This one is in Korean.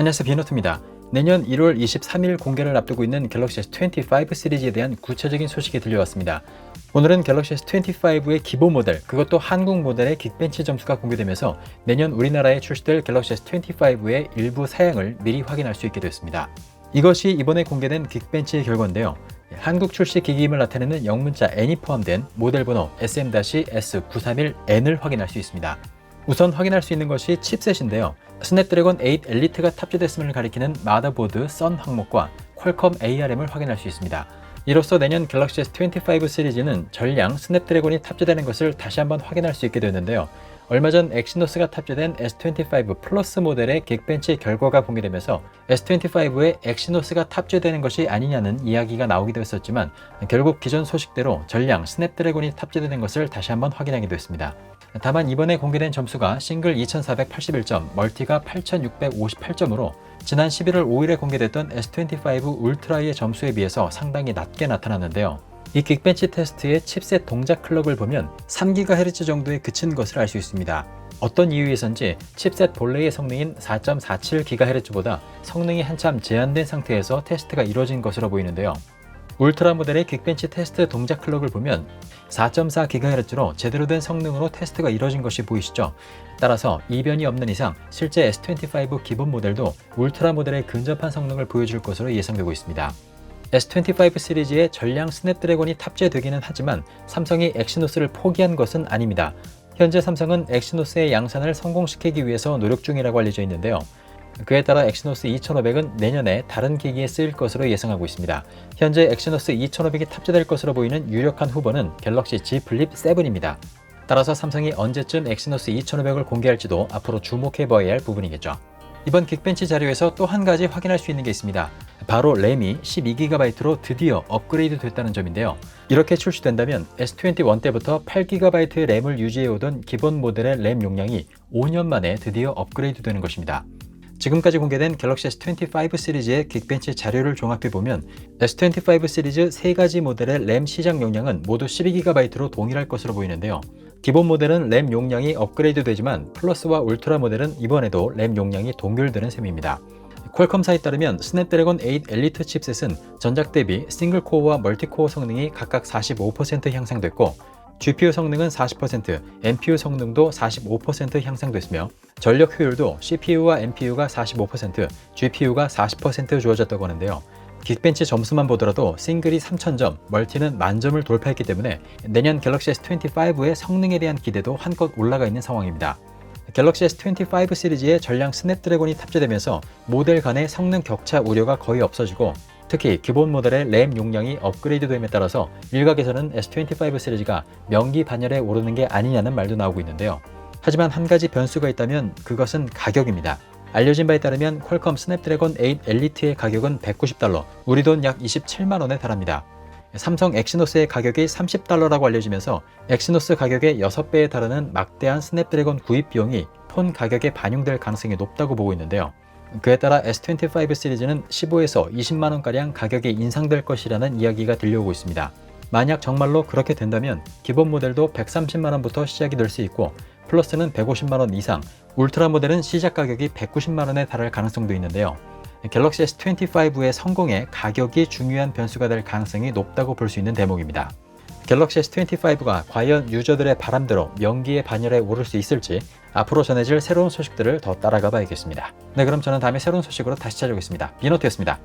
안녕하세요 비노트입니다. 내년 1월 23일 공개를 앞두고 있는 갤럭시 S25 시리즈에 대한 구체적인 소식이 들려왔습니다. 오늘은 갤럭시 S25의 기본 모델, 그것도 한국 모델의 긱벤치 점수가 공개되면서 내년 우리나라에 출시될 갤럭시 S25의 일부 사양을 미리 확인할 수 있게 되었습니다. 이것이 이번에 공개된 긱벤치의 결과인데요. 한국 출시 기기임을 나타내는 영문자 N이 포함된 모델 번호 SM-S931N을 확인할 수 있습니다. 우선 확인할 수 있는 것이 칩셋인데요. 스냅드래곤 8 엘리트가 탑재됐음을 가리키는 마더보드 썬 항목과 퀄컴 ARM을 확인할 수 있습니다. 이로써 내년 갤럭시 S25 시리즈는 전량 스냅드래곤이 탑재되는 것을 다시 한번 확인할 수 있게 되는데요. 얼마 전 엑시노스가 탑재된 S25 플러스 모델의 긱벤치 결과가 공개되면서 S25에 엑시노스가 탑재되는 것이 아니냐는 이야기가 나오기도 했었지만 결국 기존 소식대로 전량 스냅드래곤이 탑재되는 것을 다시 한번 확인하게 됐습니다. 다만 이번에 공개된 점수가 싱글 2481점, 멀티가 8658점으로 지난 11월 5일에 공개됐던 S25 울트라의 점수에 비해서 상당히 낮게 나타났는데요. 이 긱벤치 테스트의 칩셋 동작 클럭을 보면 3GHz 정도에 그친 것을 알 수 있습니다. 어떤 이유에선지 칩셋 본래의 성능인 4.47GHz보다 성능이 한참 제한된 상태에서 테스트가 이루어진 것으로 보이는데요. 울트라 모델의 긱벤치 테스트 동작 클럭을 보면 4.4GHz로 제대로 된 성능으로 테스트가 이뤄진 것이 보이시죠? 따라서 이변이 없는 이상 실제 S25 기본 모델도 울트라 모델의 근접한 성능을 보여줄 것으로 예상되고 있습니다. S25 시리즈에 전량 스냅드래곤이 탑재되기는 하지만 삼성이 엑시노스를 포기한 것은 아닙니다. 현재 삼성은 엑시노스의 양산을 성공시키기 위해서 노력 중이라고 알려져 있는데요. 그에 따라 엑시노스 2500은 내년에 다른 기기에 쓰일 것으로 예상하고 있습니다. 현재 엑시노스 2500이 탑재될 것으로 보이는 유력한 후보는 갤럭시 Z 플립 7입니다. 따라서 삼성이 언제쯤 엑시노스 2500을 공개할지도 앞으로 주목해 봐야 할 부분이겠죠. 이번 긱벤치 자료에서 또 한 가지 확인할 수 있는 게 있습니다. 바로 램이 12GB로 드디어 업그레이드 됐다는 점인데요. 이렇게 출시된다면 S21 때부터 8GB 램을 유지해오던 기본 모델의 램 용량이 5년 만에 드디어 업그레이드 되는 것입니다. 지금까지 공개된 갤럭시 S25 시리즈의 긱벤치 자료를 종합해보면 S25 시리즈 3가지 모델의 램 시장 용량은 모두 12GB로 동일할 것으로 보이는데요. 기본 모델은 램 용량이 업그레이드 되지만 플러스와 울트라 모델은 이번에도 램 용량이 동결되는 셈입니다. 퀄컴사에 따르면 스냅드래곤 8 엘리트 칩셋은 전작 대비 싱글 코어와 멀티 코어 성능이 각각 45% 향상됐고 GPU 성능은 40%, NPU 성능도 45% 향상됐으며 전력 효율도 CPU와 NPU가 45%, GPU가 40% 주어졌다고 하는데요. 긱벤치 점수만 보더라도 싱글이 3000점, 멀티는 만점을 돌파했기 때문에 내년 갤럭시 S25의 성능에 대한 기대도 한껏 올라가 있는 상황입니다. 갤럭시 S25 시리즈에 전량 스냅드래곤이 탑재되면서 모델 간의 성능 격차 우려가 거의 없어지고 특히 기본 모델의 램 용량이 업그레이드됨에 따라서 일각에서는 S25 시리즈가 명기 반열에 오르는 게 아니냐는 말도 나오고 있는데요. 하지만 한 가지 변수가 있다면 그것은 가격입니다. 알려진 바에 따르면 퀄컴 스냅드래곤 8 엘리트의 가격은 190달러, 우리 돈 약 27만 원에 달합니다. 삼성 엑시노스의 가격이 30달러라고 알려지면서 엑시노스 가격의 6배에 달하는 막대한 스냅드래곤 구입 비용이 폰 가격에 반영될 가능성이 높다고 보고 있는데요. 그에 따라 S25 시리즈는 15에서 20만원가량 가격이 인상될 것이라는 이야기가 들려오고 있습니다. 만약 정말로 그렇게 된다면 기본 모델도 130만원부터 시작이 될 수 있고 플러스는 150만원 이상, 울트라 모델은 시작 가격이 190만원에 달할 가능성도 있는데요. 갤럭시 S25의 성공에 가격이 중요한 변수가 될 가능성이 높다고 볼 수 있는 대목입니다. 갤럭시 S25가 과연 유저들의 바람대로 명기의 반열에 오를 수 있을지 앞으로 전해질 새로운 소식들을 더 따라가 봐야겠습니다. 네, 그럼 저는 다음에 새로운 소식으로 다시 찾아오겠습니다. 비노트였습니다.